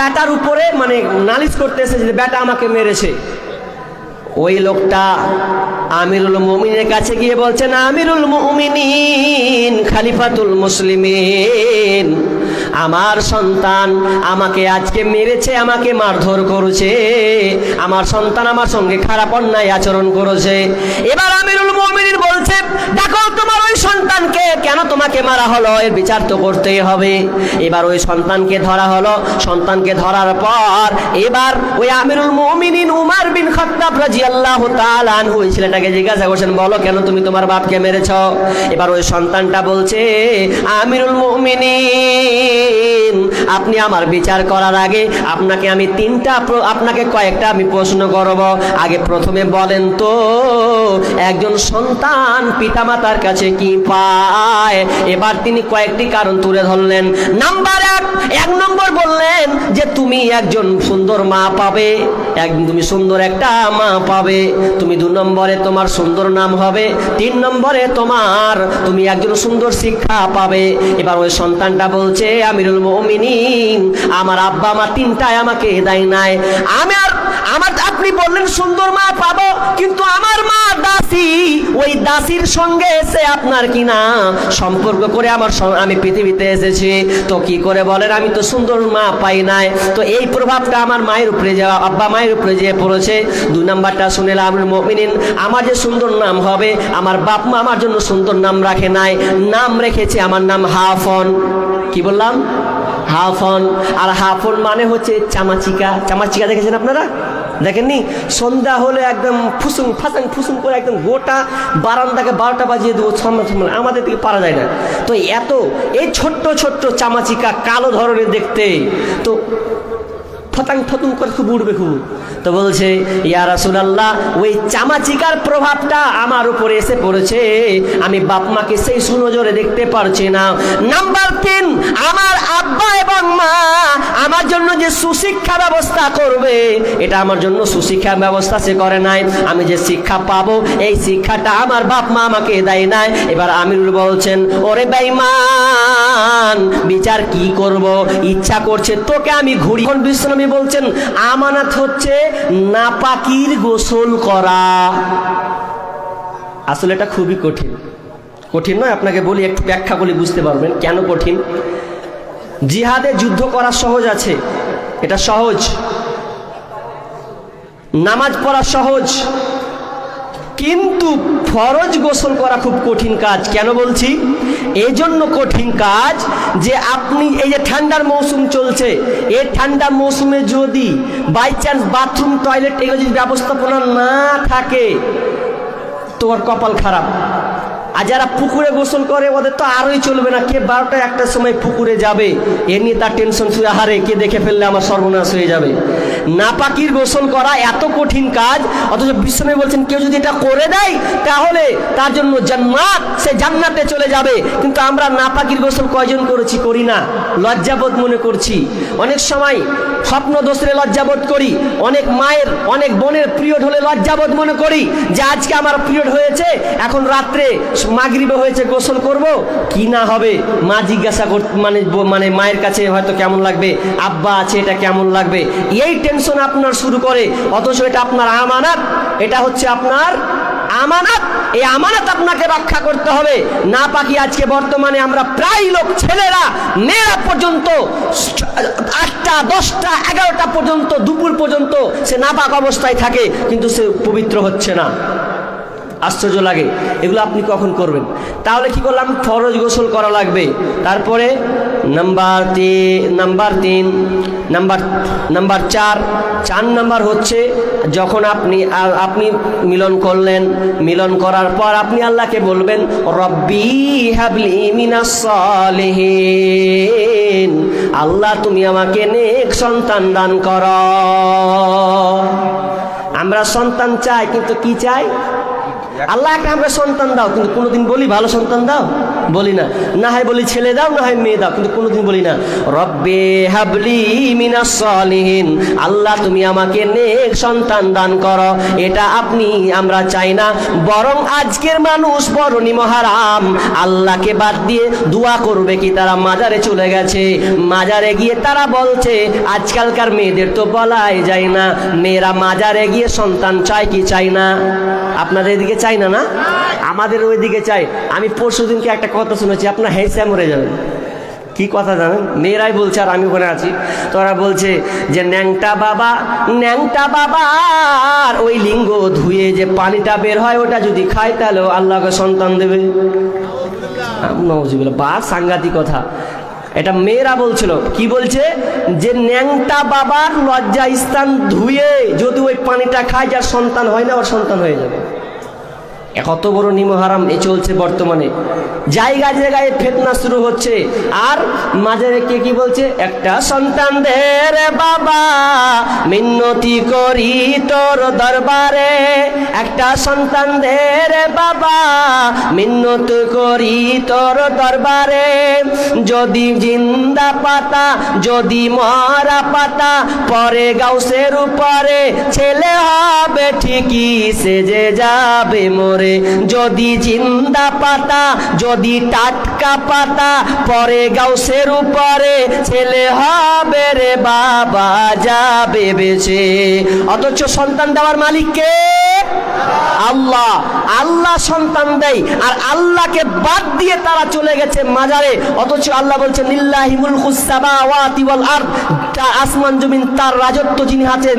Better উপরে মানে নালিশ করতেছে যে বেটা আমাকে মেরেছে। ওই লোকটা আমিরুল মুমিনের কাছে গিয়ে বলছেন আমিরুল মুমিনিন, খালিফাতুল মুসলিমিন, আমার সন্তান আমাকে আজকে মেরেছে, আমাকে মারধর করেছে, আমার সন্তান আমার সঙ্গে খারাপ অন্যায় আচরণ করেছে। এবার আমিরুল মুমিনিন বলছে, দেখো, তোমার সন্তানকে কেন তোমাকে মারা হলো? এর বিচার তো করতেই হবে। এবার ওই সন্তানকে ধরা হলো। সন্তানকে ধরার পর এবার ওই আমিরুল মুমিনিন উমার বিন খাত্তাব রাদিয়াল্লাহু তাআলা আনহু, ওই ছেলেটাকে জিজ্ঞাসা করছেন, বলো কেন তুমি তোমার বাপকে মেরেছ? এবার ওই সন্তানটা বলছে, আমিরুল মুমিনিন, আপনি আমার বিচার করার আগে আপনাকে আমি তিনটা আপনাকে কয়েকটা আমি প্রশ্ন করব। আগে প্রথমে বলেন তো, একজন সন্তান পিতামাতার কাছে কি পায়। এবার তিনি কয়েকটি কারণ তুলে ধরলেন। নাম্বার এক এক নম্বর বললেন যে তুমি একজন সুন্দর মা পাবে। এক তুমি সুন্দর একটা মা পাবে। তুমি দু নম্বরে তোমার সুন্দর নাম হবে। তিন নম্বরে তোমার তুমি একজন সুন্দর শিক্ষা পাবে। এবার ওই সন্তানটা বলছে, আমিরুল মমিনিন, আমার আব্বা আমার তিনটায় আমাকে দেয় নাই। আমি আর, আমার আপনি বললেন সুন্দর মা পাবো, কিন্তু আমার মা দাসী। ওই দাসীর সঙ্গে এসে আপনার কি না? সম্পর্ক করে আমার আমি পৃথিবীতে এসেছি। তো কি করে বলেন? আমি তো সুন্দর মা পাই নাই। তো এই প্রভাবটা আমার মায়ের উপরে যাওয়া আব্বা মায়ের উপরে যেয়ে পড়েছে, দুই নাম্বারটা শুনেলাম আমি মমিনিন। আমার যে সুন্দর নাম হবে, আমার বাপ মা আমার জন্য সুন্দর নাম রাখে নাই। নাম রেখেছে আমার নাম হাফন। কি বললাম? হাফন। আর হাফন মানে হচ্ছে চামাচিকা। চামাচিকা দেখেছেন আপনারা? দেখেননি? সন্ধ্যা হলে একদম ফুসুং, ফাসাং, ফুসুং করে একদম গোটা বারান্দাকে বারোটা বাজিয়ে দেবো সামনে আমাদের থেকে পারা যায় না। তো এত, এই ছোট্ট ছোট্ট চামাচিকা কালো ধরনের দেখতে, তো ফতাং ফতুং করে খুব উঠবে খুব তো বলছে, ইয়া ওই চামাচিকার প্রভাবটা আমার উপরে এসে পড়েছে। আমি বাপ মাকে সেই সুনজরে দেখতে পারছি না। নাম্বার তিন, আমার আব্বা এবং মা আমার জন্য যে সুশিক্ষা ব্যবস্থা করবে, এটা আমার জন্য সুশিক্ষা ব্যবস্থা সে করে নাই। আমি যে শিক্ষা পাবো, এই শিক্ষাটা আমার বাপ মা আমাকে দেয় নাই। এবার আমিরুল বলছেন, ওরে বেঈমান, বিচার কি করব? ইচ্ছা করছে তোকে আমি ঘুরি এখন বিশ্বনবী বলছেন, আমানাত হচ্ছে নাপাকির গোসল করা। আসলে এটা খুবই কঠিন। কঠিন নয়, আপনাকে বলি, একটু ব্যাখ্যা বলি বুঝতে পারবেন কেন কঠিন। জিহাদে যুদ্ধ করা সহজ আছে, এটা সহজ। নামাজ পড়া সহজ কিন্তু ফরজ গোসল করা খুব কঠিন কাজ। কেন বলছি? এই জন্য কঠিন কাজ যে আপনি এই যে ঠান্ডার মৌসুম চলছে এই ঠান্ডা মৌসুমে যদি বাই চান্স বাথরুম টয়লেট এগুলো যদি ব্যবস্থাপনা না থাকে, তোমার কপাল খারাপ। আর যারা পুকুরে গোসল করে, ওদের তো আরোই চলবে না। কে বারোটা একটার সময় পুকুরে যাবে, এ নিয়ে তার টেনশন শুয়ে হারে কে দেখে ফেললে আমার সর্বনাশ হয়ে যাবে। নাপাকির গোসল করা এত কঠিন কাজ, অথচ বিশ্বনবী বলছেন, কেউ যদি এটা করে দেয়, তাহলে তার জন্য জান্নাত, সে জান্নাতে চলে যাবে। কিন্তু আমরা নাপাকির গোসল কয়জন করেছি, করি না। লজ্জাবোধ মনে করছি। অনেক সময় স্বপ্ন দোষরে লজ্জাবোধ করি, অনেক মায়ের, অনেক বোনের পিরিয়ড হলে লজ্জাবোধ মনে করি যে আজকে আমার পিরিয়ড হয়েছে, এখন রাত্রে মাগরিবে হয়েছে, গোসল করব, কি না হবে? মা জিজ্ঞাসা মানে মানে মায়ের কাছে হয়তো কেমন লাগবে? আব্বা আছে, এটা কেমন লাগবে? এই টেনশন আপনার শুরু করে, অথচ এটা আপনার আমানাত, এটা হচ্ছে আপনার আমানাত। এই আমানাত আপনাকে রক্ষা করতে হবে। না পাকি আজকে বর্তমানে আমরা প্রায় লোক ছেলেরা, মেয়েরা পর্যন্ত, আটটা, দশটা, এগারোটা পর্যন্ত, দুপুর পর্যন্ত সে নাপাক অবস্থায় থাকে, কিন্তু সে পবিত্র হচ্ছে না। আশ্চর্য লাগে। এগুলো আপনি কখন করবেন? তাহলে কি করলাম? ফরজ গোসল করা লাগবে। তারপরে নাম্বার তিন নাম্বার তিন, নাম্বার নাম্বার চার চার নাম্বার হচ্ছে যখন আপনি আপনি মিলন করলেন, মিলন করার পর আপনি আল্লাহকে বলবেন, রব্বি আল্লাহ, তুমি আমাকে নেক সন্তান দান কর। আমরা সন্তান চাই, কিন্তু কি চাই? আল্লাহ আমরা সন্তান দাও কিন্তু কোনোদিন বলি ভালো সন্তান দাও। বলি না। না হয় বলি ছেলে দাও, না হয় মেয়ে দাও, কিন্তু কোনোদিন বলি না। রব্বে হাবলি মিনাস সলিহিন। আল্লাহ, তুমি আমাকে নেক সন্তান দান করো। এটা আপনি, আমরা চাই না। বরং আজকের মানুষ বরণী মহারাম। আল্লাহকে বাদ দিয়ে দোয়া করবে কি তারা মাজারে চলে গেছে। মাজারে গিয়ে তারা বলছে, আজকালকার মেয়েদের তো বলাই যায় না। মেয়েরা মাজারে গিয়ে সন্তান চায় কি চাই না? আপনাদের এদিকে চাই না না? আমাদের ওইদিকে চাই আমি পরশু দিনকে একটা কথা শুনেছি, আপনার হেসে মরে যাবেন কি কথা জানেন? মেয়েরাই বলছে, আর আমি ওখানে আছি। তোরা বলছে যে, ন্যাংটা বাবা, ন্যাংটা বাবার ওই লিঙ্গ ধুয়ে যে পানিটা বের হয়, ওটা যদি খায়, তাহলে আল্লাহকে সন্তান দেবে। বা সাংঘাতিক কথা। এটা মেয়েরা বলছিল। কি বলছে? যে, ন্যাংটা বাবার লজ্জা স্থান ধুয়ে যদি ওই পানিটা খায়, যার সন্তান হয় না, ওর সন্তান হয়ে যাবে। কত বড় নিমহারাম এ চলছে বর্তমানে। জায়গায় জায়গায় ফেতনা শুরু হচ্ছে। আর মাঝে কে কি বলছে? একটা সন্তান বাবা মিন্নতি করি তোর দরবারে। একটা সন্তান বাবা মিন্নত করি তোর দরবারে। যদি জিন্দা পাতা, যদি মরা পাতা, পরে গাউসের উপরে ছেলে হবে ঠিকই, সেজে যাবে মোরে যদি জিন্দা পাতা, যদি টাটকা পাতা পরে গাউসের উপরে, ছেলে হবে রে বাবা যাবে বেছে অথচ সন্তান দেওয়ার মালিক কে? আল্লাহ। আল্লাহ সন্তান দেয়, আর আল্লাহকে বাদ দিয়ে তারা চলে গেছে মাজারে। অথচ আল্লাহ বলছেন, লিল্লাহি মুলকুস সামাওয়াতি ওয়াল আরদ। আসমান জমিন, তার রাজত্ব যিনি আছেন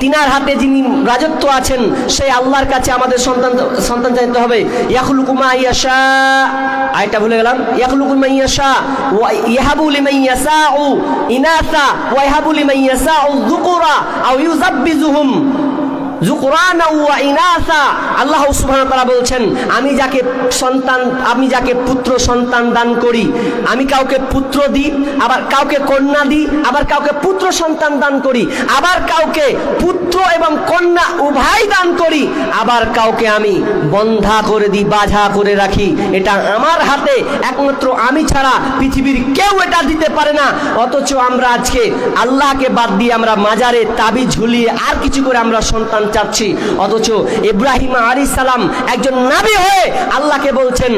তিনার হাতে যিনি রাজত্ব আছেন, সেই আল্লাহর কাছে আমাদের সন্তান সন্তান চাইতে হবে। ইয়াখলুকুমা ইয়াশা। আয়টা ভুলে গেলাম। ইয়াখলুকুমা ইয়াশা। ইয়াহাবুলি মাইয়াসা ও ইনাসা। ওয়া মাইয়াসা ও যুকুরা। আও ইউজাব্বিজুহুম আল্লাহ তাআলা বলছেন, আমি যাকে সন্তান, আমি যাকে পুত্র সন্তান দান করি, আমি কাউকে পুত্র দিই, আবার কাউকে কন্যা দিই, আবার কাউকে পুত্র সন্তান দান করি, আবার কাউকে পুত্র এবং কন্যা উভয় দান করি, আবার কাউকে আমি বন্ধা করে দিই, বাধা করে রাখি। এটা আমার হাতে, একমাত্র আমি ছাড়া পৃথিবীর কেউ এটা দিতে পারে না। অথচ আমরা আজকে আল্লাহকে বাদ দিয়ে আমরা মাজারে তাবি ঝুলিয়ে আর কিছু করে আমরা সন্তান চাচ্ছি। অথচ ইব্রাহিম আলী সালাম একজন নাবি হয়ে আল্লাহকে বলছেন,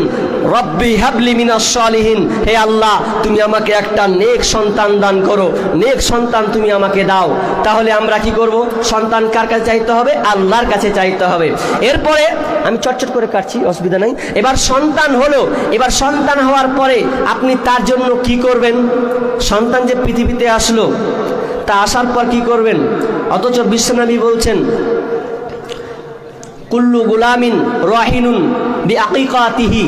রব্বি হাবলি মিনাস সালিহিন। হে আল্লাহ, তুমি আমাকে একটা নেক সন্তান দান করো। নেক সন্তান তুমি আমাকে দাও। তাহলে আমরা কি করব? সন্তান কার কাছে চাইতে হবে? আল্লাহর কাছে চাইতে হবে। এরপরে আমি চটচট করে কাটছি, অসুবিধা নাই। এবার সন্তান হলো। এবার সন্তান হওয়ার পরে আপনি তার জন্য কি করবেন? সন্তান যে পৃথিবীতে আসলো, তা আসার পর কি করবেন? অথচ বিশ্বনবী বলছেন কুল্লু গুলামিন রাহিনুন বি আকিকাতিহি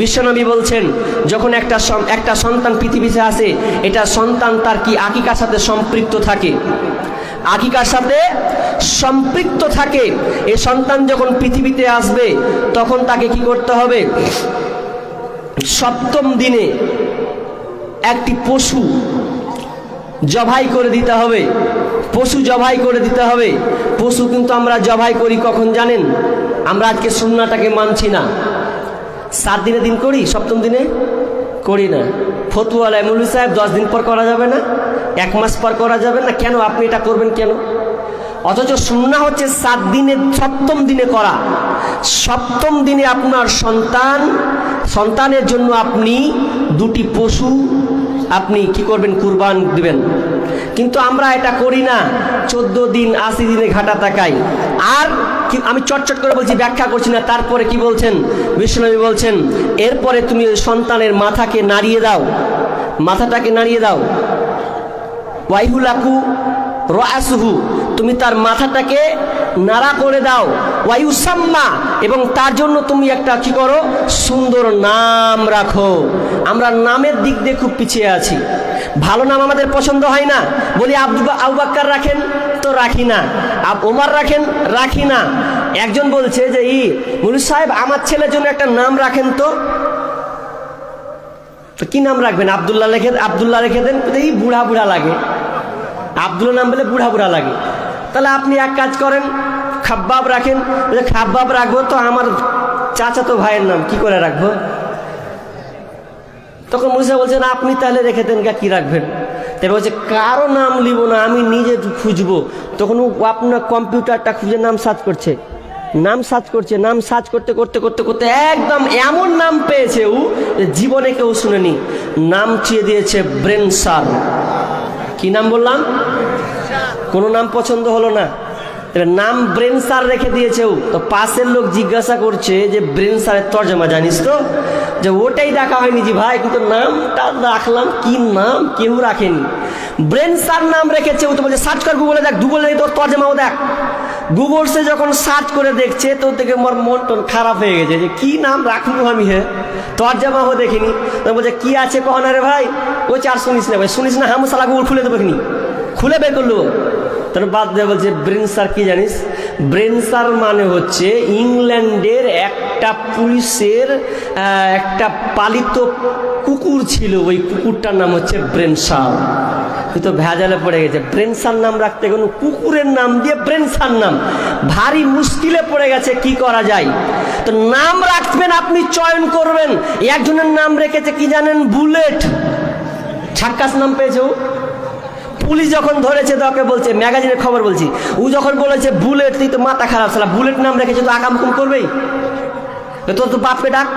বিশ্বনবী বলছেন, যখন একটা একটা সন্তান পৃথিবীতে আসে এটা সন্তান তার কি আকিকার সাথে সম্পৃক্ত থাকে? আকিকার সাথে সম্পৃক্ত থাকে। এই সন্তান যখন পৃথিবীতে আসবে, তখন তাকে কি করতে হবে? সপ্তম দিনে একটি পশু জবাই করে দিতে হবে। পশু জবাই করে দিতে হবে। পশু কিন্তু আমরা জবাই করি কখন জানেন? আমরা আজকে সুন্নাটাকে মানছি না। সাত দিনে দিন করি, সপ্তম দিনে? করি না। ফতুয়ালায় মুলু সাহেব দশ দিন পর করা যাবে না? এক মাস পর করা যাবে না? কেন? আপনি এটা করবেন কেন? অথচ সুন্না হচ্ছে সাত দিনে, সপ্তম দিনে করা। সপ্তম দিনে আপনার সন্তান, সন্তানের জন্য আপনি দুটি পশু আপনি কি করবেন? কুরবান দিবেন। কিন্তু আমরা এটা করি না। চোদ্দ দিন, আশি দিনে ঘাটা তাকাই। আর আমি চটচট করে বলছি, ব্যাখ্যা করছি না। তারপরে কি বলছেন? বিষ্ণুনবী বলছেন, এরপরে তুমি সন্তানের মাথাকে নাড়িয়ে দাও। মাথাটাকে নাড়িয়ে দাও। ওয়াইহুলাকু রাসুহু তুমি তার মাথাটাকে নাড়া করে দাও। ওয়াইউসাম্মা, এবং তার জন্য তুমি একটা কি করো? সুন্দর নাম রাখো। আমরা নামের দিক দিয়ে খুব পিছিয়ে আছি। ভালো নাম আমাদের পছন্দ হয় না। বলি আব্দুল আউবাক্কার রাখেন তো রাখি না। আব ওমার রাখেন, রাখি না। একজন বলছে যে, ই মুলু সাহেব, আমার ছেলের জন্য একটা নাম রাখেন তো। তো কি নাম রাখবেন? আবদুল্লাহ রেখে আবদুল্লাহ রেখে দেন। এই বুড়া বুড়া লাগে। আব্দুল নাম বলে বুড়া বুড়া লাগে। তাহলে আপনি এক কাজ করেন, খাব্বাব রাখেন। বলে, খাব্বাব রাখব তো আমার চাচা তো ভাইয়ের নাম, কি করে রাখব? তখন মুসা বলছেন, আপনি তাহলে রেখে দেন গা, কি রাখবেন? তাই বলছে, কারও নাম লিব না, আমি নিজে খুঁজবো। তখন ও আপনার কম্পিউটারটা খুঁজে নাম সার্চ করছে। নাম সার্চ করছে, নাম সার্চ করতে করতে করতে করতে একদম এমন নাম পেয়েছে ও যে জীবনে কেউ শুনেনি। নাম চেয়ে দিয়েছে ব্রেন সার কি নাম বললাম? কোনো নাম পছন্দ হলো না। এবার নাম ব্রেন সার রেখে দিয়েছে ও তো পাশের লোক জিজ্ঞাসা করছে যে, ব্রেন সারের তর্জমা জানিস তো? যে, ওটাই দেখা হয়নি যে ভাই, কিন্তু নামটা রাখলাম। কি নাম? কেউ রাখেনি। ব্রেন সার নাম রেখেছে ও তো বলছে সার্চ কর গুগলে দেখ গুগলে তোর তর্জমাও দেখ। গুগল সে যখন সার্চ করে দেখছে তো থেকে মোর মন টন খারাপ হয়ে গেছে। যে, কি নাম রাখব আমি হ্যাঁ তর্জমাও দেখিনি। তো বলছে, কি আছে কহনা রে ভাই? ওই চার শুনিস না ভাই, শুনিস না হামসালা গুগল খুলে দেবো খুলে বের করল। তাহলে বাদ দিয়ে বলছে ব্রেন সার কি জানিস? ব্রেন সার মানে হচ্ছে ইংল্যান্ডের একটা পুলিশের একটা পালিত কুকুর ছিল, ওই কুকুরটার নাম হচ্ছে ব্রেন সার তুই তো ভেজালে পড়ে গেছে। ব্রেন সার নাম রাখতে কোনো কুকুরের নাম দিয়ে ব্রেন সার নাম। ভারী মুশকিলে পড়ে গেছে, কি করা যায়? তো নাম রাখবেন, আপনি চয়ন করবেন। একজনের নাম রেখেছে কি জানেন? বুলেট। ছাক্কাস নাম পেয়েছে পুলিশ যখন ধরেছে তোকে বলছে, ম্যাগাজিনের খবর বলছি, ও যখন বলেছে বুলেট তুই তো মাথা খারাপ সালা বুলেট নাম রেখেছে তো আকামকুম করবেই তোর তো বাপকে ডাক।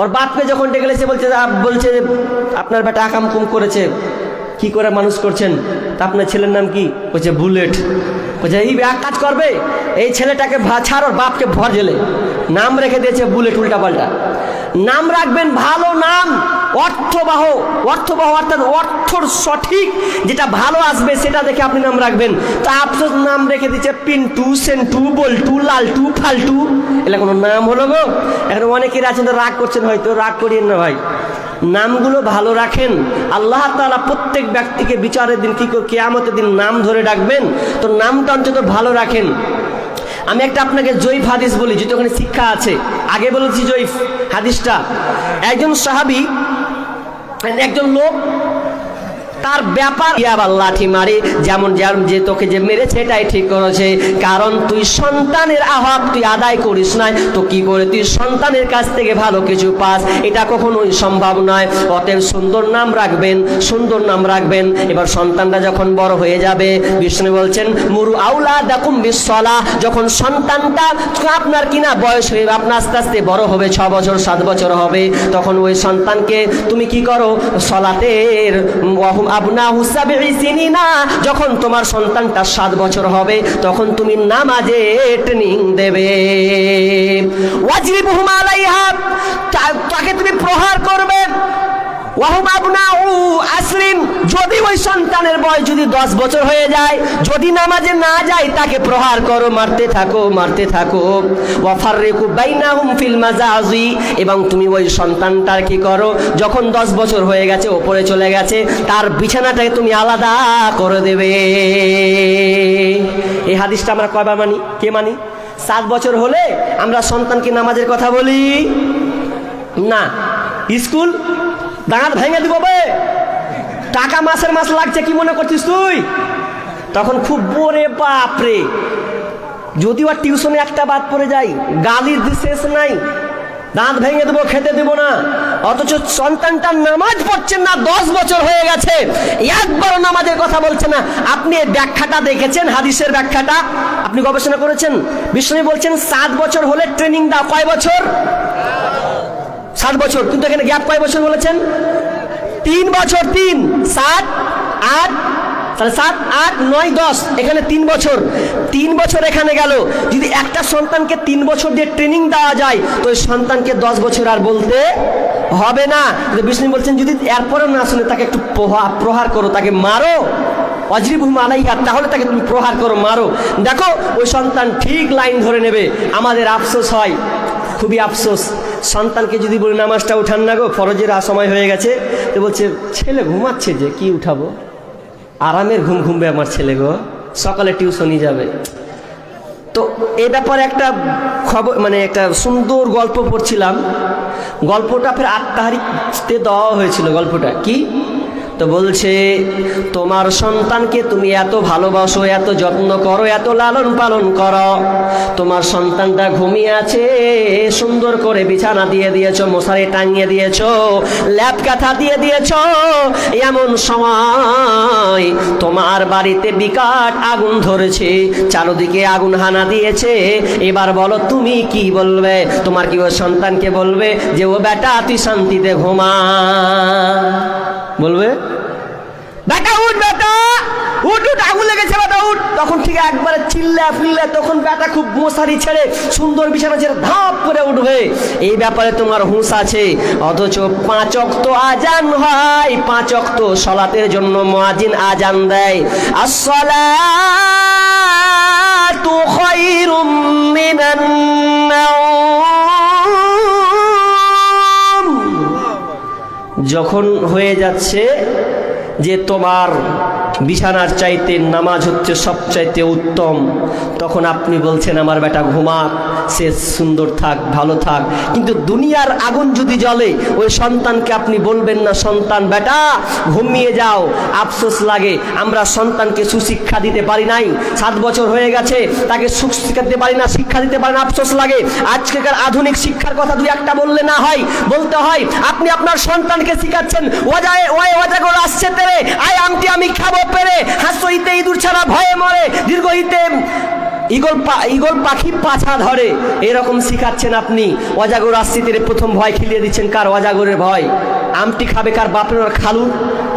ওর বাপকে যখন ডেকে সে বলছে বলছে আপনার বেটা আকামকুম করেছে, কি করে মানুষ করছেন? তা আপনার ছেলের নাম কি? বলছে বুলেট বলছে, এই এক কাজ করবে, এই ছেলেটাকে ছাড়, ওর বাপকে ভর জেলে। নাম রেখে দিয়েছে বুলেট উল্টা পাল্টা। নাম রাখবেন ভালো নাম অর্থবাহ অর্থবাহ অর্থাৎ অর্থর সঠিক যেটা ভালো আসবে সেটা দেখে আপনি নাম রাখবেন। তা আফসোস নাম রেখে দিচ্ছে পিন্টু, সেন্টু, বল্টু, লালটু, ফালটু। এগুলো কোনো নাম হলো গো? এখন অনেকের আছেন তো রাগ করছেন হয়তো, রাগ করিয়েন না ভাই। নামগুলো ভালো রাখেন। আল্লাহ তাআলা প্রত্যেক ব্যক্তিকে বিচারের দিন কী কেয়ামতের দিন নাম ধরে ডাকবেন। তো নামটা অন্তত ভালো রাখেন। আমি একটা আপনাকে জয়ীফ হাদিস বলি, যেটা ওখানে শিক্ষা আছে। আগে বলেছি জয়ীফ হাদিসটা। একজন সাহাবি একজন লোক তার ব্যাপার আবার লাঠি মারে? যেমন যেমন যে তোকে যে মেরেছে, এটাই ঠিক করেছে। কারণ তুই সন্তানের আহাব তুই আদায় করিস নাই, তো কি করে তুই সন্তানের কাছ থেকে ভালো কিছু পাস? এটা কখনোই সম্ভব নয়। অতএব সুন্দর নাম রাখবেন, সুন্দর নাম রাখবেন। এবার সন্তানটা যখন বড় হয়ে যাবে, বিষ্ণু বলছেন, মুরু আউলা দাকুম বিশ্বলা যখন সন্তানটা আপনার কিনা বয়স হয়ে আপনার আস্তে আস্তে বড় হবে, ছ বছর, সাত বছর হবে, তখন ওই সন্তানকে তুমি কি করো? সলাতের আবনা হুসাবে না যখন তোমার সন্তানটা সাত বছর হবে, তখন তুমি নামাজে ট্রেনিং দেবে। ওয়াজিবুহুম আলাইহা তাকে তুমি প্রহার করবে। আসরিন, যদি ওই সন্তানের বয়স যদি দশ বছর হয়ে যায়, যদি নামাজে না যায়, তাকে প্রহার করো, মারতে থাকো মারতে থাকো। ওয়াফাররিকু বাইনাহুম ফিল মাজাজি এবং তুমি ওই সন্তানটার কি করো? যখন দশ বছর হয়ে গেছে, ওপরে চলে গেছে, তার বিছানাটাকে তুমি আলাদা করে দেবে। এই হাদিসটা আমরা কয়বার মানি? কে মানি? সাত বছর হলে আমরা সন্তানকে নামাজের কথা বলি? না। স্কুল? দাঁত ভেঙে দিব বে। টাকা মাসের মাস লাগছে, কি মনে করছিস তুই? তখন খুব বোরে বাপরে যদিও আর টিউশনে একটা বাদ পড়ে যাই গালির শেষ নাই। দাঁত ভেঙে দেবো, খেতে দেবো না। অথচ সন্তানটা নামাজ পড়ছেন না, দশ বছর হয়ে গেছে। একবারও নামাজের কথা বলছে না। আপনি ব্যাখ্যাটা দেখেছেন, হাদিসের ব্যাখ্যাটা? আপনি গবেষণা করেছেন? বিষ্ণু বলছেন, সাত বছর হলে ট্রেনিং দাও, কয় বছর? সাত বছর। কিন্তু এখানে গ্যাপ কয় বছর বলেছেন? তিন বছর, তিন, সাত, আট, তাহলে সাত, আট, নয়, দশ, এখানে তিন বছর। তিন বছর এখানে গেল। যদি একটা সন্তানকে তিন বছর দিয়ে ট্রেনিং দেওয়া যায়, তো ওই সন্তানকে দশ বছর আর বলতে হবে না। বিষ্ণু বলছেন, যদি এরপরেও না শুনে তাকে একটু প্রহা- প্রহার করো, তাকে মারো। অজরিবুম আলাইহা তাহলে তাকে তুমি প্রহার করো, মারো। দেখো, ওই সন্তান ঠিক লাইন ধরে নেবে। আমাদের আফসোস হয়। খুবই আফসোস। সন্তানকে যদি বলি, নামাজটা উঠান না গো, ফরজের আ- সময় হয়ে গেছে। তো বলছে, ছেলে ঘুমাচ্ছে যে, কি উঠাবো? আরামের ঘুম ঘুমবে আমার ছেলে গো, সকালে টিউশনই যাবে। তো এ ব্যাপারে একটা খবর মানে একটা সুন্দর গল্প পড়ছিলাম। গল্পটা ফের আট তারিখতে দেওয়া হয়েছিল, গল্পটা। কি? তো বলছে, তোমার সন্তানকে তুমি এত ভালোবাসো, এত যত্ন করো, এত লালন পালন করো। তোমার সন্তানটা ঘুমিয়ে আছে, সুন্দর করে বিছানা দিয়ে দিয়েছ, মশারি টাঙিয়ে দিয়েছ, ল্যাপ কাঁথা দিয়ে দিয়েছ। এমন সময় তোমার বাড়িতে বিকাট আগুন ধরেছে, চারদিকে আগুন হানা দিয়েছে। এবার বলো, তুমি কি বলবে? তোমার কি ও সন্তানকে বলবে যে, ও বেটা, তুই শান্তিতে ঘুমা। বলবে? বেটা উঠ বেটা, উঠ উঠ, আগুন লেগেছে বেটা, উঠ। তখন ঠিক একবারে চিল্লা ফিল্লা তখন বেটা খুব মশারি ছেড়ে সুন্দর বিছানা ছেড়ে ধাপ করে উঠবে। এই ব্যাপারে তোমার হুঁশ আছে, অথচ পাঁচ অক্ত আজান হয়। পাঁচ অক্ত সলাতের জন্য মুয়াজিন আজান দেয়। আসসালাতু খায়রুম মিনান যখন হয়ে যাচ্ছে যে তোমার বিছানার চাইতে নামাজ হচ্ছে সবচাইতে উত্তম, তখন আপনি বলছেন, আমার বেটা, ঘুমাক। সে সুন্দর থাক, ভালো থাক। কিন্তু দুনিয়ার আগুন যদি জ্বলে, ওই সন্তানকে আপনি বলবেন না, সন্তান, বেটা, ঘুমিয়ে যাও, আফসোস লাগে। আমরা সন্তানকে সুশিক্ষা দিতে পারি নাই, সাত বছর হয়ে গেছে, তাকে সুশিক্ষা দিতে পারি না, শিক্ষা দিতে পারি না, আফসোস লাগে। আজকেকার আধুনিক শিক্ষার কথা দুই একটা বললে না হয়, বলতে হয়, আপনি আপনার সন্তানকে শিখাচ্ছেন ওজায় ওয়ে ওজা করে আসছে তেরে, আয়, আমটি আমি খাব পেরে। হাসইতে ইঁদুর ছাড়া ভয়ে মরে দীর্ঘহিতে ইগল ইগল পাখি পাছা ধরে। এরকম শিখাচ্ছেন আপনি। অজাগর আসছিতে প্রথম ভয় খেলিয়ে দিচ্ছেন কার? অজাগরের ভয়। আমটি খাবে কার? বাপের খালুর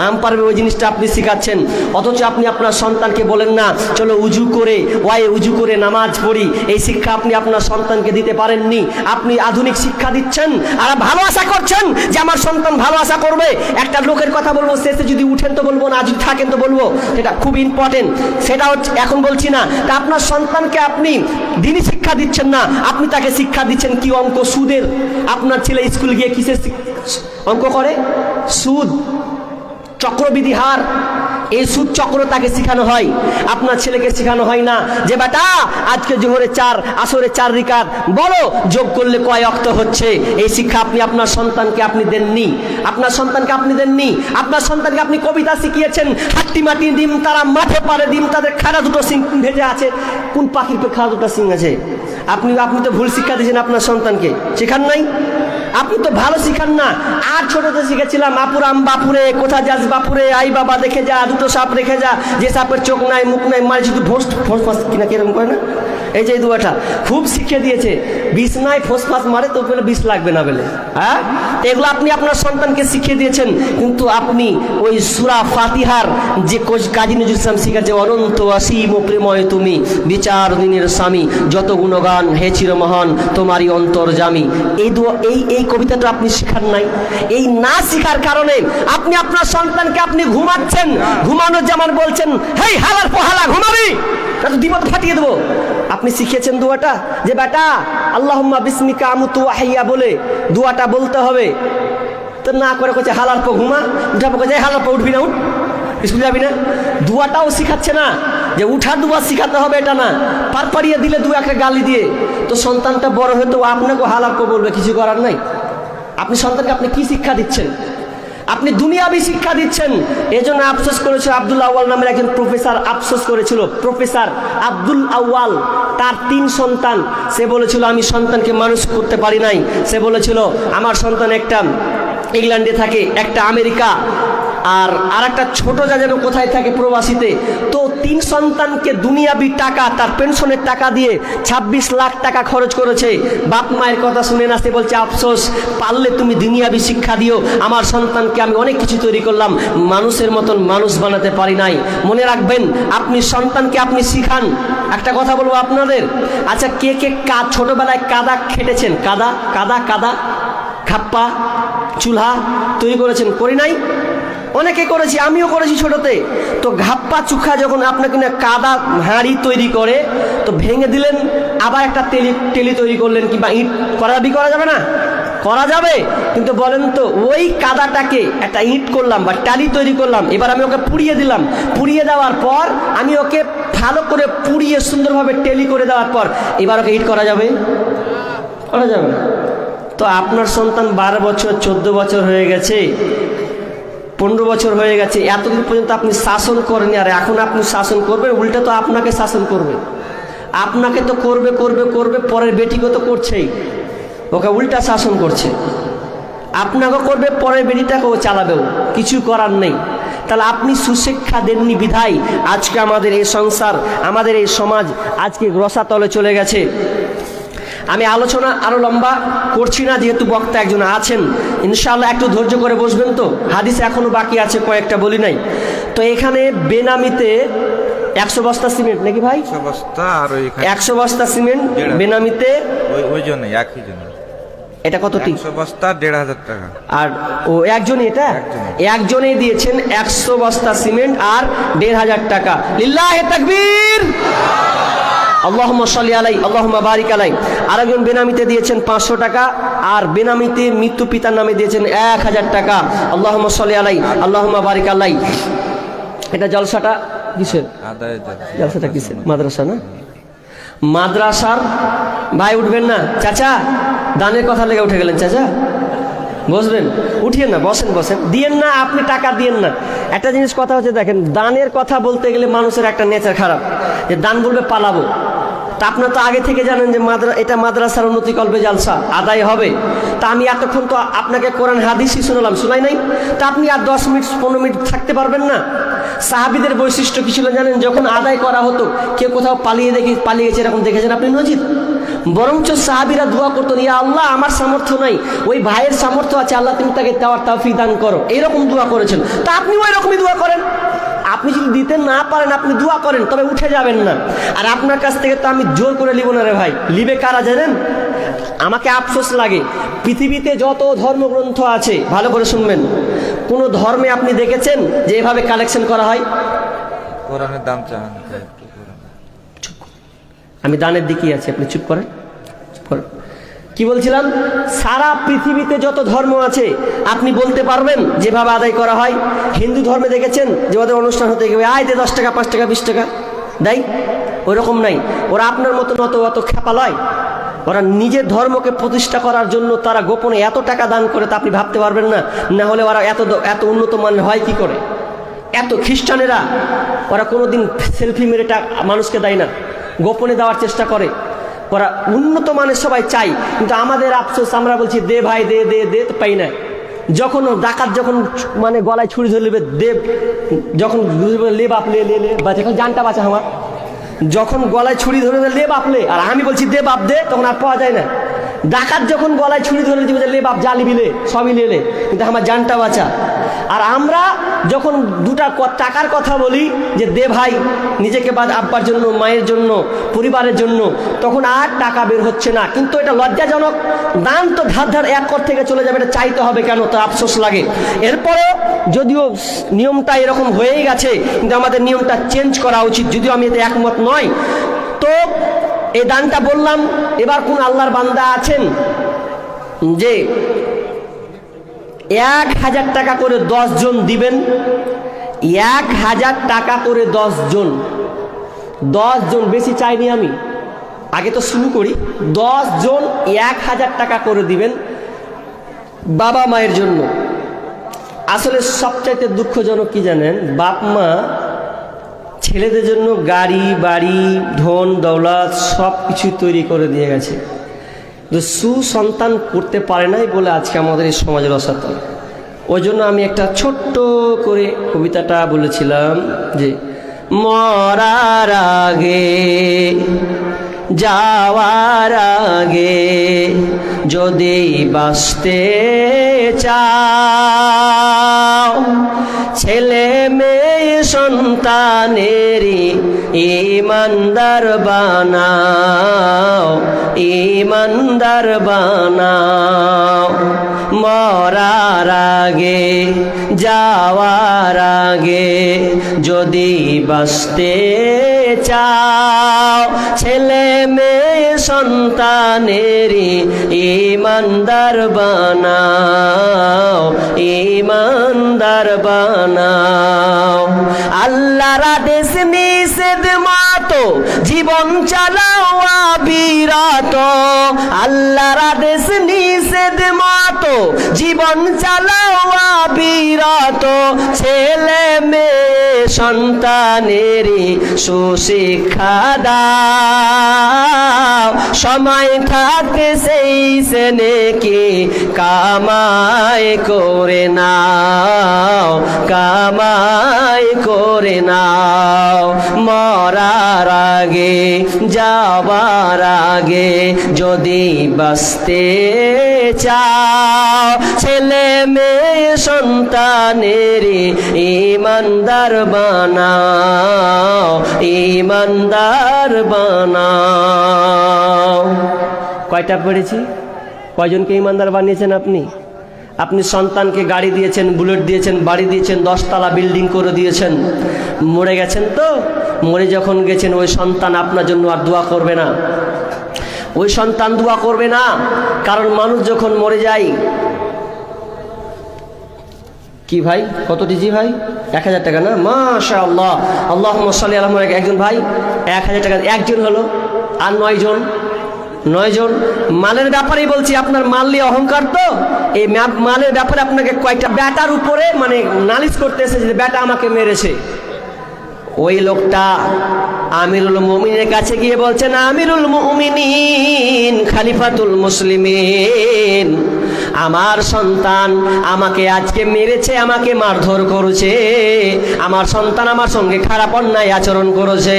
আম পারবে ওই জিনিসটা আপনি শিখাচ্ছেন। অথচ আপনি আপনার সন্তানকে বলেন না, চলো উজু করে ওয়াই উজু করে নামাজ পড়ি। এই শিক্ষা আপনি আপনার সন্তানকে দিতে পারেননি। আপনি আধুনিক শিক্ষা দিচ্ছেন। আর ভালো আশা করছেন যে আমার সন্তান ভালো আশা করবে। একটা লোকের কথা বলব, শেষে যদি উঠেন তো বলব না যদি থাকেন তো বলব। সেটা খুব ইম্পর্টেন্ট সেটা হচ্ছে, এখন বলছি না, তা আপনার সন্তানকে আপনি দিনই শিক্ষা দিচ্ছেন না, আপনি তাকে শিক্ষা দিচ্ছেন কি অঙ্ক সুদের? আপনার ছেলে স্কুল গিয়ে কিসের অঙ্ক করে? সুদ চক্রবিধি হার এই সুদ চক্র তাকে শেখানো হয়। আপনার ছেলেকে শেখানো হয় না যে, বেটা, আজকে জোহরে চার আসরে চার রিকাত, বলো, যোগ করলে কয় অক্ত হচ্ছে? এই শিক্ষা আপনি আপনার সন্তানকে আপনি দেননি। আপনার সন্তানকে আপনি দেননি। আপনার সন্তানকে আপনি কবিতা শিখিয়েছেন। হাট্টি মাটি ডিম তারা মাঠে পারে ডিম, তাদের খাড়া দুটো সিং ভেজে আছে। কোন পাখির পে খাড়া দুটো সিং আছে? আপনি আপনি তো ভুল শিক্ষা দিয়েছেন আপনার সন্তানকে। শেখান নাই? আপনি তো ভালো শিখান না। আর ছোটতে শিখেছিলাম আপুরাম বাপুরে কোথা যাস বাপুরে? আই বাবা, দেখে যা, দুটো সাপ রেখে যা। যে সাপের চোখ নাই, মুখ নাই মারি শুধু ভোস ফোস ফাস কিনা কীরকম করে না? এই যে এই দুয়াটা, খুব শিখিয়ে দিয়েছে। বিষ নাই ফোস ফাস মারে, তো বলে বিষ লাগবে না বলে। হ্যাঁ? এগুলো আপনি আপনার সন্তানকে শিখিয়ে দিয়েছেন। কিন্তু আপনি ওই সুরা ফাতিহার যে কোচ কাজী নজরুল ইসলাম শিখাচ্ছে, অনন্ত অসীম প্রেময় তুমি, বিচার দিনের স্বামী, যত গুণগান, হে চিরমহান, তোমারই অন্তর্জামী এই দোয়া এই এই কবিতাটা আপনি শিখার নাই। এই না শিখার কারণে আপনি আপনার সন্তানকে আপনি ঘুমাচ্ছেন। ঘুমানো যেমন বলছেন, হেই, হালার পহালা ঘুমাবি? তা তো দিবত ফাটিয়ে দেবো। আপনি শিখেছেন দুয়াটা যে, বেটা, আল্লাহুম্মা বিসমিকা আমুতু আহিয়া বলে দুয়াটা বলতে হবে। তো না করে কচ্ছে হালার পো, ঘুমা। উঠাবো কচ্ছে হালার পো, উঠবি না, উঠ। স্কুল যাবি না? দুয়াটাও শিখাচ্ছে না। যে উঠা দুয়া শিখাতে হবে এটা না। পার পাড়িয়ে দিলে দু একটা গালি দিয়ে। তো সন্তানটা বড় হয়তো আপনাকে হালার বলবে কিছু করার নাই। আপনি সন্তানকে আপনি কি শিক্ষা দিচ্ছেন? আপনি দুনিয়াবি শিক্ষা দিচ্ছেন। এই জন্য আফসোস করেছিল আব্দুল আউয়াল নামের একজন প্রফেসর আফসোস করেছিল। প্রফেসর আব্দুল আউয়াল, তার তিন সন্তান। সে বলেছিল, আমি সন্তানকে মানুষ করতে পারি নাই। সে বলেছিল, আমার সন্তান একটা ইংল্যান্ডে থাকে, একটা আমেরিকা, আর আর একটা ছোটো যা যেন কোথায় থাকে প্রবাসীতে। তো তিন সন্তানকে দুনিয়াবি টাকা, তার পেনশনের টাকা দিয়ে ২৬ লাখ টাকা খরচ করেছে। বাপ মায়ের কথা শুনে না সে বলছে, আফসোস, পারলে তুমি দুনিয়াবি শিক্ষা দিও। আমার সন্তানকে আমি অনেক কিছু তৈরি করলাম, মানুষের মতন মানুষ বানাতে পারি নাই। মনে রাখবেন, আপনি সন্তানকে আপনি শিখান। একটা কথা বলব আপনাদের। আচ্ছা কে কে কা, ছোটবেলায় কাদা খেটেছেন? কাদা কাদা কাদা, খাপ্পা, চুলহা তৈরি করেছেন? করি নাই? অনেকে করেছি, আমিও করেছি ছোটতে। তো ঘাপ্পা চুখা যখন আপনাকে না কাদা হাঁড়ি তৈরি করে, তো ভেঙে দিলেন, আবার একটা তেলি টেলি তৈরি করলেন কিংবা ইট। করা করা যাবে না? করা যাবে, কিন্তু বলেন তো, ওই কাদাটাকে একটা ইট করলাম বা টালি তৈরি করলাম, এবার আমি ওকে পুড়িয়ে দিলাম। পুড়িয়ে দেওয়ার পর আমি ওকে ভালো করে পুড়িয়ে সুন্দরভাবে টেলি করে দেওয়ার পর, এবার ওকে ইট করা যাবে? করা যাবে তো আপনার সন্তান বারো বছর, চোদ্দ বছর হয়ে গেছে। পনেরো বছর হয়ে গেছে, এতদিন পর্যন্ত আপনি শাসন করেনি আর এখন আপনি শাসন করবেন, উল্টা তো আপনাকে শাসন করবে। আপনাকে তো করবে করবে করবে, পরের বেটিকে তো করছেই। ওকে উল্টা শাসন করছে। আপনাকে করবে, পরের বেটিটাকেও চালাবেও। কিছু করার নেই। তাহলে আপনি সুশিক্ষা দেননি বিধায়, আজকে আমাদের এই সংসার, আমাদের এই সমাজ আজকে রসাতলে চলে গেছে। আমি আলোচনা আরও লম্বা করছি না যেহেতু বক্তা একজন আছেন। ইনশাআল্লাহ একটু ধৈর্য করে বসবেন তো। হাদিস এখনও বাকি আছে কয়েকটা বলি নাই। তো এখানে বেনামিতে একশো বস্তা সিমেন্ট নাকি ভাই? একশো বস্তা আর একশো বস্তা সিমেন্ট বেনামিতে ওই ওই জন্য একই জন্য। এটা কতটি একশো বস্তা দেড় হাজার টাকা। আর ও একজনই এটা? একজনই। একজনেই দিয়েছেন একশো বস্তা সিমেন্ট আর দেড় হাজার টাকা। লিল্লাহে তাকবীর! আল্লাহুম্মা সাল্লি আলাই আল্লাহুম্মা বারিক আলাই আরেকজন বেনামিতে দিয়েছেন পাঁচশো টাকা আর বেনামিতে মৃত্যু পিতার নামে দিয়েছেন এক হাজার টাকা। আল্লাহুম্মা সাল্লি আলাই আল্লাহুম্মা বারিক আলাই এটা জলসাটা কিসের? জলসাটা কিসের? মাদ্রাসা না? মাদ্রাসার ভাই উঠবেন না? চাচা দানের কথা লেগে উঠে গেলেন চাচা। বসবেন? উঠিয়েন না, বসেন বসেন। দিয়েন না, আপনি টাকা দিয়েন না। একটা জিনিস কথা হচ্ছে, দেখেন, দানের কথা বলতে গেলে মানুষের একটা নেচার খারাপ। যে দান বলবে, পালাবো। তা আপনার তো আগে থেকে জানেন যে মাদ্রা, এটা মাদ্রাসার উন্নতি কল্পে জালসা, আদায় হবে। তা আমি এতক্ষণ তো আপনাকে কোরআন হাদিসই শুনলাম, শুনাই নাই। তা আপনি আর দশ মিনিট, পনেরো মিনিট থাকতে পারবেন না। সাহাবিদের বৈশিষ্ট্য কি ছিল জানেন? যখন আদায় করা হতো, কেউ কোথাও পালিয়ে দেখে, পালিয়ে গেছে, এরকম দেখেছেন আপনি নজির? বরঞ্চ সাহাবিরা দোয়া করতেন, ইয়া আল্লাহ, আমার সামর্থ্য নাই। ওই ভাইয়ের সামর্থ্য আছে, আল্লাহ তুমি তাকে দেওয়ার তৌফিক দান করো। এরকম দোয়া করেছেন। তা আপনি ওই রকমই দোয়া করেন? আপনি যদি দিতে না পারেন, আপনি দোয়া করেন, তবে উঠে যাবেন না। আর আপনার কাছ থেকে তো আমি জোর করে নিব না রে ভাই। লিবে কারা জানেন? আমাকে আফসোস লাগে। পৃথিবীতে যত ধর্মগ্রন্থ আছে, ভালো করে শুনবেন। কোনো ধর্মে আপনি দেখেছেন যে এভাবে কালেকশন করা হয়? কোরআনের দাম চান? আমি দানের দিকেই আছি, আপনি চুপ করেন চুপ করেন। কি বলছিলাম? সারা পৃথিবীতে যত ধর্ম আছে, আপনি বলতে পারবেন যেভাবে আদায় করা হয়। হিন্দু ধর্মে দেখেছেন যে ওদের অনুষ্ঠান হতে গেলে, আয় দে দশ টাকা, পাঁচ টাকা, বিশ টাকা। দেয়? ওরকম নাই। ওরা আপনার মতন অত অত খেপা লয়। ওরা নিজের ধর্মকে প্রতিষ্ঠা করার জন্য তারা গোপনে এত টাকা দান করে তা আপনি ভাবতে পারবেন না। না হলে ওরা এত এত উন্নত মানের হয় কি করে? এত খ্রিস্টানেরা, ওরা কোনো দিন সেলফি মেরে মানুষকে দেয় না। গোপনে দেওয়ার চেষ্টা করে। করা উন্নত মানের সবাই চাই, কিন্তু আমাদের আফসোস, আমরা বলছি, দে ভাই, দে দে দে, তো পাই না যখন ডাকাত যখন মানে গলায় ছুরি ধরে দেব যখন লে বাপ, লে লে বা যখন জানটা বাঁচা আমার, যখন গলায় ছুরি ধরে লে বাপ, লে, আর আমি বলছি, দে বাপ, দে, তখন আর পাওয়া যায় না। ডাকাত যখন গলায় ছুরি ধরে দিবে লে বাপ জালি বিলে সবই লেলে কিন্তু আমার জানটা বাঁচা। আর আমরা যখন দুটা টাকার কথা বলি, যে দে ভাই, নিজেকে বাদ আব্বার জন্য, মায়ের জন্য, পরিবারের জন্য, তখন আর টাকা বের হচ্ছে না। কিন্তু এটা লজ্জাজনক। দান তো ধার ধার এক কর থেকে চলে যাবে, এটা চাইতে হবে কেন? তো আফসোস লাগে। এরপরেও যদিও নিয়মটা এরকম হয়েই গেছে, কিন্তু আমাদের নিয়মটা চেঞ্জ করা উচিত, যদিও আমি এতে একমত নয়। তো এই দানটা বললাম, এবার কোন আল্লাহর বান্দা আছেন যে এক হাজার টাকা করে দশ জন দিবেন, এক হাজার টাকা করে দশ জন দশ জন বেশি চাইনি আমি। আগে তো শুরু করি, দশ জন এক হাজার টাকা করে দিবেন বাবা মায়ের জন্য। আসলে সবচাইতে দুঃখজনক কি জানেন, বাপ মা ছেলেদের জন্য গাড়ি, বাড়ি, ধন, দৌলত সব কিছু তৈরি করে দিয়ে গেছে। সুসন্তান করতে পারে নাই বলে আজকে আমাদের এই সমাজের অসাতন ওই জন্য আমি একটা ছোট্ট করে কবিতাটা বলেছিলাম যে, মরার আগে, যাওয়ার আগে যদি বাঁচতে চাও ছেলে মেয়ে সন্তানেরই ইমানদার বানাও ইমানদার বানাও। মরার আগে যাওয়ার আগে যদি বাঁচতে চাও সন্তানেরই ইমানদার বানাও ইমানদার বানাও। আল্লাহ রাদেশ নিষেধ মতো জীবন চালাও বিরত আল্লাহর আদেশ নিষেধ মতো, জীবন চালাও বিরত ছেলে মেয়ে, সন্তানেরই সুশিক্ষা দাও। সময় থাকতে সেই সেনে কি কামাই করে নাও, কামাই করে নাও। মরার আগে, যাবার আগে যদি বাঁচতে চাও। ছেলে মেয়ে, সন্তানের ইমানদার বানাও ইমানদার বানাও। কয়টা পড়েছি? কয়জনকে ইমানদার বানিয়েছেন আপনি? আপনি সন্তানকে গাড়ি দিয়েছেন, বুলেট দিয়েছেন, বাড়ি দিয়েছেন, দশতলা বিল্ডিং করে দিয়েছেন, মরে গেছেন তো? মরে যখন গেছেন, ওই সন্তান আপনার জন্য আর দোয়া করবে না। ওই সন্তান দোয়া করবে না, কারণ মানুষ যখন মরে যায়, কি ভাই? কতটি জি ভাই? এক হাজার টাকা না? মাশা আল্লাহ আল্লাহ সাল্লি আলম একজন ভাই? এক হাজার টাকা। একজন হলো, আর নয় জন নয় জন। মালের ব্যাপারেই বলছি, আপনার মাল অহংকার তো? এই মালের ব্যাপারে আপনাকে কয়েকটা ব্যাটার উপরে মানে নালিশ করতেছে যে ব্যাটা আমাকে মেরেছে। ওই লোকটা আমিরুল মুমিনের কাছে গিয়ে বলছেন আমিরুল মুমিনিন, খালিফাতুল মুসলিমিন, আমার সন্তান আমাকে আজকে মেরেছে, আমাকে মারধর করেছে, আমার সন্তান আমার সঙ্গে খারাপ অন্যায় আচরণ করেছে।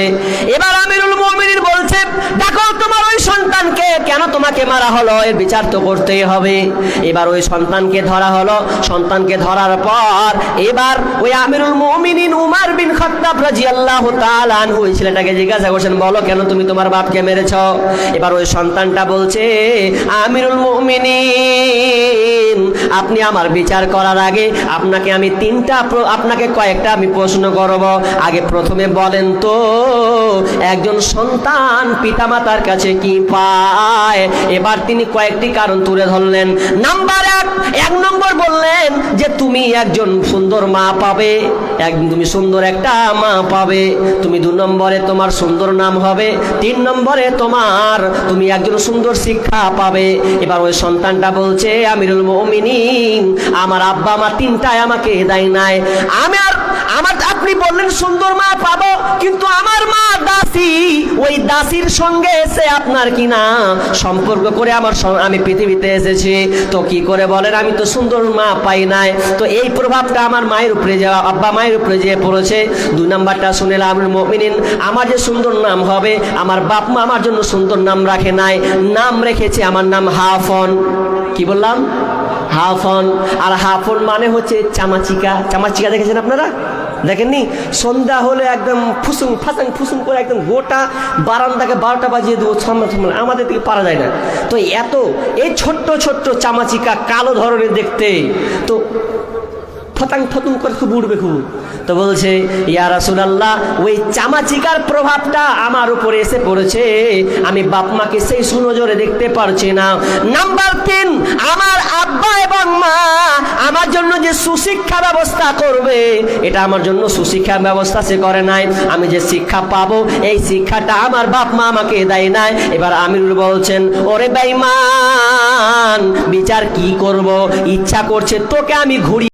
এবার আমিরুল মুমিনিন বলছে, দেখো, তোমার সন্তানকে কেন তোমাকে মারা হলো? এর বিচার তো করতেই হবে। এবার ওই সন্তানকে ধরা হলো। সন্তানকে ধরার পর এবার ওই আমিরুল মুমিনিন উমার বিন খাত্তাব রাদিয়াল্লাহু তাআলা আনহু, ওই ছেলেটাকে জিজ্ঞাসা করছেন, বলো, কেন তুমি তোমার বাপকে মেরেছ? এবার ওই সন্তানটা বলছে, আমিরুল মুমিনিন, আপনি আমার বিচার করার আগে আপনাকে আমি তিনটা আপনাকে কয়েকটা আমি প্রশ্ন করব। আগে প্রথমে বলেন তো, একজন সন্তান পিতামাতার কাছে কি পায় এবার তিনি কয়েকটি কারণ তুলে ধরলেন। নাম্বার এক এক নম্বর বললেন যে তুমি একজন সুন্দর মা পাবে একদিন তুমি সুন্দর একটা মা পাবে। তুমি দু নম্বরে তোমার সুন্দর নাম হবে, তিন নম্বরে তোমার তুমি একজন সুন্দর শিক্ষা পাবে। এবার ওই সন্তানটা বলছে, আমিরুল মমিনিন, আমার আব্বা মা তিনটায় আমাকে দেয় নাই। আমার আমার, আপনি বললেন সুন্দর মা পাবো, কিন্তু আমার মা দাসী, ওই দাসীর সঙ্গে এসে আপনার কি না সম্পর্ক করে আমার আমি পৃথিবীতে এসেছি। তো কি করে বলেন? আমি তো সুন্দর মা পাই নাই। তো এই প্রভাবটা আমার মায়ের উপরে যাওয়া আব্বা মায়ের উপরে যেয়ে পড়েছে, দুই নাম্বারটা শুনে আমি মমিনিন। আমার যে সুন্দর নাম হবে, আমার বাপ মা আমার জন্য সুন্দর নাম রাখে নাই। নাম রেখেছে আমার নাম হাফন। কি বললাম? হাফন। আর হাফন মানে হচ্ছে চামাচিকা। চামাচিকা দেখেছেন আপনারা? দেখেননি? সন্ধ্যা হলে একদম ফুসুং, ফাসাং, ফুসুং করে একদম গোটা বারান্দাকে বারোটা বাজিয়ে দেবো, সামনে সামনে। আমাদের দিকে পারা যায় না। তো এত, এই ছোট্ট ছোট্ট চামাচিকা কালো ধরনের দেখতে, তো ফতাং ফতুং করে খুব উঠবে খুব। তো বলছে, ইয়া রাসূলুল্লাহ, ওই চামাচিকার প্রভাবটা আমার উপরে এসে পড়েছে। আমি বাপ মাকে সেই সুনজরে দেখতে পারছি না। নাম্বার তিন, আমার আব্বা এবং মা আমার জন্য যে সুশিক্ষা ব্যবস্থা করবে, এটা আমার জন্য সুশিক্ষা ব্যবস্থা সে করে নাই। আমি যে শিক্ষা পাবো, এই শিক্ষাটা আমার বাপ মা আমাকে দেয় নাই। এবার আমিরুল বলছেন, ওরে বেঈমান, বিচার কি করব? ইচ্ছা করছে তোকে আমি ঘুরি